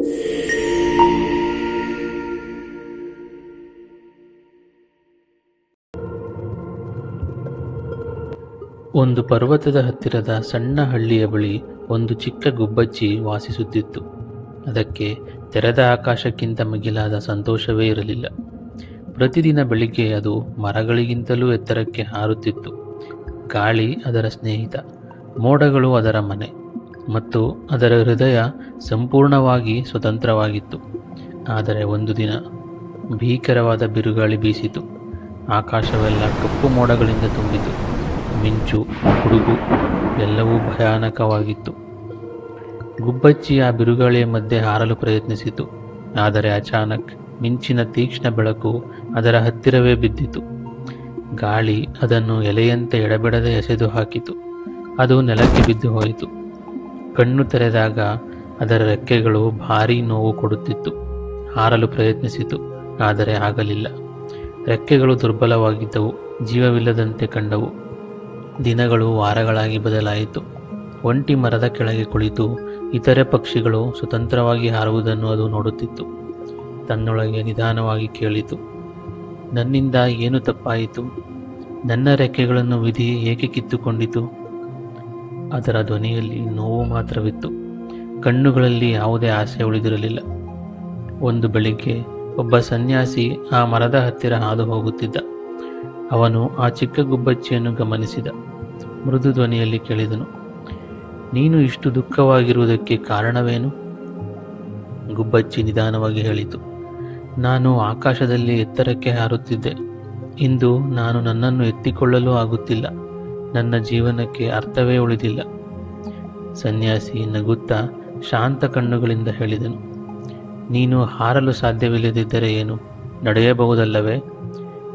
ಒಂದು ಪರ್ವತದ ಹತ್ತಿರದ ಸಣ್ಣ ಹಳ್ಳಿಯ ಬಳಿ ಒಂದು ಚಿಕ್ಕ ಗುಬ್ಬಚ್ಚಿ ವಾಸಿಸುತ್ತಿತ್ತು. ಅದಕ್ಕೆ ತೆರೆದ ಆಕಾಶಕ್ಕಿಂತ ಮಿಗಿಲಾದ ಸಂತೋಷವೇ ಇರಲಿಲ್ಲ. ಪ್ರತಿದಿನ ಬೆಳಿಗ್ಗೆ ಅದು ಮರಗಳಿಗಿಂತಲೂ ಎತ್ತರಕ್ಕೆ ಹಾರುತ್ತಿತ್ತು. ಗಾಳಿ ಅದರ ಸ್ನೇಹಿತ, ಮೋಡಗಳು ಅದರ ಮನೆ. ಮತ್ತು ಅದರ ಹೃದಯ ಸಂಪೂರ್ಣವಾಗಿ ಸ್ವತಂತ್ರವಾಗಿತ್ತು. ಆದರೆ ಒಂದು ದಿನ ಭೀಕರವಾದ ಬಿರುಗಾಳಿ ಬೀಸಿತು. ಆಕಾಶವೆಲ್ಲ ಕಪ್ಪು ಮೋಡಗಳಿಂದ ತುಂಬಿತು. ಮಿಂಚು ಹುಡುಗು ಎಲ್ಲವೂ ಭಯಾನಕವಾಗಿತ್ತು. ಗುಬ್ಬಚ್ಚಿ ಆ ಬಿರುಗಾಳಿಯ ಮಧ್ಯೆ ಹಾರಲು ಪ್ರಯತ್ನಿಸಿತು. ಆದರೆ ಅಚಾನಕ್ ಮಿಂಚಿನ ತೀಕ್ಷ್ಣ ಬೆಳಕು ಅದರ ಹತ್ತಿರವೇ ಬಿದ್ದಿತು. ಗಾಳಿ ಅದನ್ನು ಎಲೆಯಂತೆ ಎಡಬಿಡದೆ ಎಸೆದು ಹಾಕಿತು. ಅದು ನೆಲಕ್ಕೆ ಬಿದ್ದು ಹೋಯಿತು. ಕಣ್ಣು ತೆರೆದಾಗ ಅದರ ರೆಕ್ಕೆಗಳು ಭಾರೀ ನೋವು ಕೊಡುತ್ತಿತ್ತು. ಹಾರಲು ಪ್ರಯತ್ನಿಸಿತು, ಆದರೆ ಆಗಲಿಲ್ಲ. ರೆಕ್ಕೆಗಳು ದುರ್ಬಲವಾಗಿದ್ದವು, ಜೀವವಿಲ್ಲದಂತೆ ಕಂಡವು. ದಿನಗಳು ವಾರಗಳಾಗಿ ಬದಲಾಯಿತು. ಒಂಟಿ ಮರದ ಕೆಳಗೆ ಕುಳಿತು ಇತರೆ ಪಕ್ಷಿಗಳು ಸ್ವತಂತ್ರವಾಗಿ ಹಾರುವುದನ್ನು ಅದು ನೋಡುತ್ತಿತ್ತು. ತನ್ನೊಳಗೆ ನಿಧಾನವಾಗಿ ಕೇಳಿತು, ನನ್ನಿಂದ ಏನು ತಪ್ಪಾಯಿತು? ನನ್ನ ರೆಕ್ಕೆಗಳನ್ನು ವಿಧಿ ಏಕೆ ಕಿತ್ತುಕೊಂಡಿತು? ಅದರ ಧ್ವನಿಯಲ್ಲಿ ನೋವು ಮಾತ್ರವಿತ್ತು. ಕಣ್ಣುಗಳಲ್ಲಿ ಯಾವುದೇ ಆಸೆ ಉಳಿದಿರಲಿಲ್ಲ. ಒಂದು ಬೆಳಿಗ್ಗೆ ಒಬ್ಬ ಸನ್ಯಾಸಿ ಆ ಮರದ ಹತ್ತಿರ ಹಾದು ಹೋಗುತ್ತಿದ್ದ. ಅವನು ಆ ಚಿಕ್ಕ ಗುಬ್ಬಚ್ಚಿಯನ್ನು ಗಮನಿಸಿದ. ಮೃದು ಧ್ವನಿಯಲ್ಲಿ ಕೇಳಿದನು, ನೀನು ಇಷ್ಟು ದುಃಖವಾಗಿರುವುದಕ್ಕೆ ಕಾರಣವೇನು? ಗುಬ್ಬಚ್ಚಿ ನಿಧಾನವಾಗಿ ಹೇಳಿತು, ನಾನು ಆಕಾಶದಲ್ಲಿ ಎತ್ತರಕ್ಕೆ ಹಾರುತ್ತಿದ್ದೆ. ಇಂದು ನಾನು ನನ್ನನ್ನು ಎತ್ತಿಕೊಳ್ಳಲು ಆಗುತ್ತಿಲ್ಲ. ನನ್ನ ಜೀವನಕ್ಕೆ ಅರ್ಥವೇ ಉಳಿದಿಲ್ಲ. ಸನ್ಯಾಸಿ ನಗುತ್ತಾ ಶಾಂತ ಕಣ್ಣುಗಳಿಂದ ಹೇಳಿದನು. ನೀನು ಹಾರಲು ಸಾಧ್ಯವಿಲ್ಲದಿದ್ದರೆ ಏನು? ನಡೆಯಬಹುದಲ್ಲವೇ?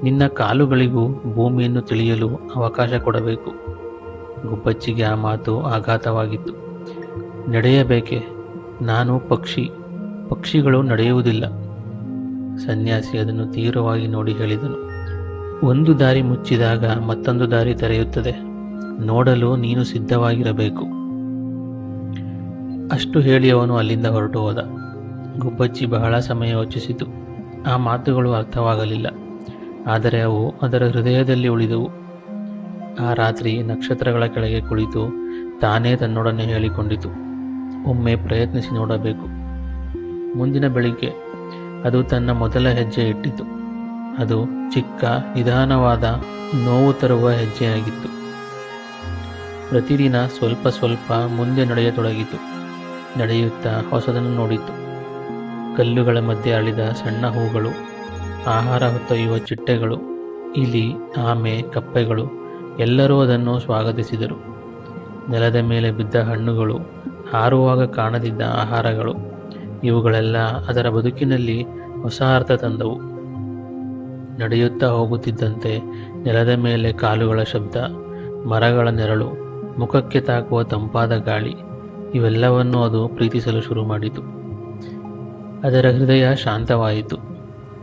ನಿನ್ನ ಕಾಲುಗಳಿಗೂ ಭೂಮಿಯನ್ನು ತಿಳಿಯಲು ಅವಕಾಶ ಕೊಡಬೇಕು. ಗುಬ್ಬಚ್ಚಿಗೆ ಆ ಮಾತು ಆಘಾತವಾಗಿತ್ತು. ನಡೆಯಬೇಕೆ? ನಾನು ಪಕ್ಷಿ, ಪಕ್ಷಿಗಳು ನಡೆಯುವುದಿಲ್ಲ. ಸನ್ಯಾಸಿ ಅದನ್ನು ತೀವ್ರವಾಗಿ ನೋಡಿ ಹೇಳಿದನು. ಒಂದು ದಾರಿ ಮುಚ್ಚಿದಾಗ ಮತ್ತೊಂದು ದಾರಿ ತೆರೆಯುತ್ತದೆ. ನೋಡಲು ನೀನು ಸಿದ್ಧವಾಗಿರಬೇಕು. ಅಷ್ಟು ಹೇಳಿ ಅವನು ಅಲ್ಲಿಂದ ಹೊರಟು ಹೋದ. ಗುಬ್ಬಚ್ಚಿ ಬಹಳ ಸಮಯ ಯೋಚಿಸಿತು. ಆ ಮಾತುಗಳು ಅರ್ಥವಾಗಲಿಲ್ಲ. ಆದರೆ ಅವು ಅದರ ಹೃದಯದಲ್ಲಿ ಉಳಿದವು. ಆ ರಾತ್ರಿ ನಕ್ಷತ್ರಗಳ ಕೆಳಗೆ ಕುಳಿತು ತಾನೇ ತನ್ನೊಡನೆ ಹೇಳಿಕೊಂಡಿತು. ಒಮ್ಮೆ ಪ್ರಯತ್ನಿಸಿ ನೋಡಬೇಕು. ಮುಂದಿನ ಬೆಳಿಗ್ಗೆ ಅದು ತನ್ನ ಮೊದಲ ಹೆಜ್ಜೆ ಇಟ್ಟಿತು. ಅದು ಚಿಕ್ಕ ನಿಧಾನವಾದ ನೋವು ತರುವ ಹೆಜ್ಜೆಯಾಗಿತ್ತು. ಪ್ರತಿದಿನ ಸ್ವಲ್ಪ ಸ್ವಲ್ಪ ಮುಂದೆ ನಡೆಯತೊಡಗಿತು. ನಡೆಯುತ್ತಾ ಹೊಸದನ್ನು ನೋಡಿತು. ಕಲ್ಲುಗಳ ಮಧ್ಯೆ ಅಳಿದ ಸಣ್ಣ ಹೂಗಳು, ಆಹಾರ ಹೊತ್ತೊಯ್ಯುವ ಚಿಟ್ಟೆಗಳು, ಇಲಿ, ಆಮೆ, ಕಪ್ಪೆಗಳು, ಎಲ್ಲರೂ ಅದನ್ನು ಸ್ವಾಗತಿಸಿದರು. ನೆಲದ ಮೇಲೆ ಬಿದ್ದ ಹಣ್ಣುಗಳು, ಹಾರುವಾಗ ಕಾಣದಿದ್ದ ಆಹಾರಗಳು, ಇವುಗಳೆಲ್ಲ ಅದರ ಬದುಕಿನಲ್ಲಿ ಹೊಸ ಅರ್ಥ ತಂದವು. ನಡೆಯುತ್ತಾ ಹೋಗುತ್ತಿದ್ದಂತೆ ನೆಲದ ಮೇಲೆ ಕಾಲುಗಳ ಶಬ್ದ, ಮರಗಳ ನೆರಳು ಮುಖಕ್ಕೆ ತಾಕುವ ತಂಪಾದ ಗಾಳಿ, ಇವೆಲ್ಲವನ್ನೂ ಅದು ಪ್ರೀತಿಸಲು ಶುರು ಮಾಡಿತು. ಅದರ ಹೃದಯ ಶಾಂತವಾಯಿತು.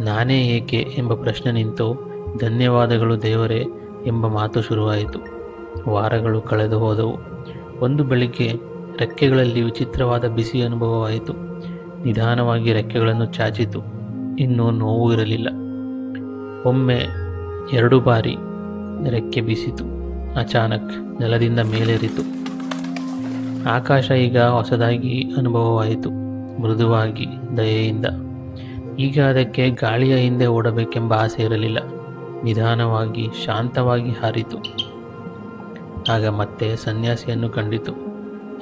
ನಾನೇ ಏಕೆ ಎಂಬ ಪ್ರಶ್ನೆ ನಿಂತು, ಧನ್ಯವಾದಗಳು ದೇವರೇ ಎಂಬ ಮಾತು ಶುರುವಾಯಿತು. ವಾರಗಳು ಕಳೆದು ಹೋದವು. ಒಂದು ಬೆಳಿಗ್ಗೆ ರೆಕ್ಕೆಗಳಲ್ಲಿ ವಿಚಿತ್ರವಾದ ಬಿಸಿ ಅನುಭವವಾಯಿತು. ನಿಧಾನವಾಗಿ ರೆಕ್ಕೆಗಳನ್ನು ಚಾಚಿತು. ಇನ್ನೂ ನೋವು ಇರಲಿಲ್ಲ. ಒಮ್ಮೆ ಎರಡು ಬಾರಿ ರೆಕ್ಕೆ ಬೀಸಿತು. ಅಚಾನಕ್ ನೆಲದಿಂದ ಮೇಲೇರಿತು. ಆಕಾಶ ಈಗ ಹೊಸದಾಗಿ ಅನುಭವವಾಯಿತು, ಮೃದುವಾಗಿ ದಯೆಯಿಂದ. ಈಗ ಅದಕ್ಕೆ ಗಾಳಿಯ ಹಿಂದೆ ಓಡಬೇಕೆಂಬ ಆಸೆ ಇರಲಿಲ್ಲ. ನಿಧಾನವಾಗಿ, ಶಾಂತವಾಗಿ ಹಾರಿತು. ಆಗ ಮತ್ತೆ ಸನ್ಯಾಸಿಯನ್ನು ಕಂಡಿತು.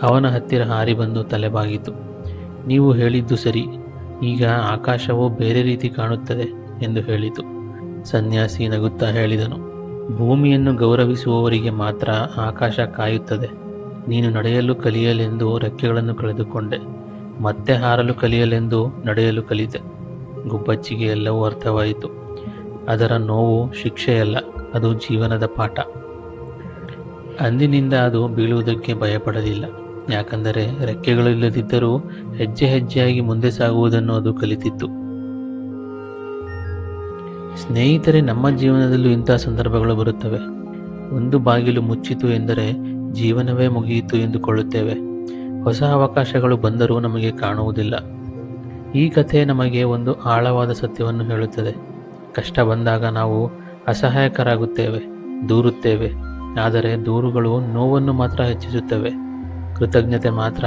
ಅವನ ಹತ್ತಿರ ಹಾರಿ ಬಂದು ತಲೆಬಾಗಿತು. ನೀವು ಹೇಳಿದ್ದು ಸರಿ. ಈಗ ಆಕಾಶವು ಬೇರೆ ರೀತಿ ಕಾಣುತ್ತದೆ ಎಂದು ಹೇಳಿತು. ಸನ್ಯಾಸಿ ನಗುತ್ತಾ ಹೇಳಿದನು. ಭೂಮಿಯನ್ನು ಗೌರವಿಸುವವರಿಗೆ ಮಾತ್ರ ಆಕಾಶ ಕಾಯುತ್ತದೆ. ನೀನು ನಡೆಯಲು ಕಲಿಯಲೆಂದು ರೆಕ್ಕೆಗಳನ್ನು ಕಳೆದುಕೊಂಡೆ. ಮತ್ತೆ ಹಾರಲು ಕಲಿಯಲೆಂದು ನಡೆಯಲು ಕಲಿತೆ. ಗುಬ್ಬಚ್ಚಿಗೆ ಎಲ್ಲವೂ ಅರ್ಥವಾಯಿತು. ಅದರ ನೋವು ಶಿಕ್ಷೆಯಲ್ಲ, ಅದು ಜೀವನದ ಪಾಠ. ಅಂದಿನಿಂದ ಅದು ಬೀಳುವುದಕ್ಕೆ ಭಯಪಡಲಿಲ್ಲ. ಯಾಕಂದರೆ ರೆಕ್ಕೆಗಳಿಲ್ಲದಿದ್ದರೂ ಹೆಜ್ಜೆ ಹೆಜ್ಜೆಯಾಗಿ ಮುಂದೆ ಸಾಗುವುದನ್ನು ಅದು ಕಲಿತಿತ್ತು. ಸ್ನೇಹಿತರೆ, ನಮ್ಮ ಜೀವನದಲ್ಲೂ ಇಂತಹ ಸಂದರ್ಭಗಳು ಬರುತ್ತವೆ. ಒಂದು ಬಾಗಿಲು ಮುಚ್ಚಿತು ಎಂದರೆ ಜೀವನವೇ ಮುಗಿಯಿತು ಎಂದುಕೊಳ್ಳುತ್ತೇವೆ. ಹೊಸ ಅವಕಾಶಗಳು ಬಂದರೂ ನಮಗೆ ಕಾಣುವುದಿಲ್ಲ. ಈ ಕಥೆ ನಮಗೆ ಒಂದು ಆಳವಾದ ಸತ್ಯವನ್ನು ಹೇಳುತ್ತದೆ. ಕಷ್ಟ ಬಂದಾಗ ನಾವು ಅಸಹಾಯಕರಾಗುತ್ತೇವೆ, ದೂರುತ್ತೇವೆ. ಆದರೆ ದೂರುಗಳು ನೋವನ್ನು ಮಾತ್ರ ಹೆಚ್ಚಿಸುತ್ತವೆ. ಕೃತಜ್ಞತೆ ಮಾತ್ರ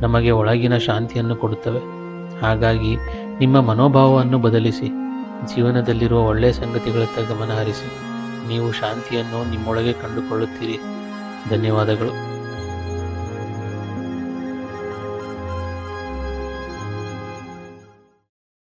ನಮಗೆ ಒಳಗಿನ ಶಾಂತಿಯನ್ನು ಕೊಡುತ್ತವೆ. ಹಾಗಾಗಿ ನಿಮ್ಮ ಮನೋಭಾವವನ್ನು ಬದಲಿಸಿ. ಜೀವನದಲ್ಲಿರುವ ಒಳ್ಳೆಯ ಸಂಗತಿಗಳತ್ತ ಗಮನ ಹರಿಸಿ ನೀವು ಶಾಂತಿಯನ್ನು ನಿಮ್ಮೊಳಗೆ ಕಂಡುಕೊಳ್ಳುತ್ತೀರಿ. ಧನ್ಯವಾದಗಳು.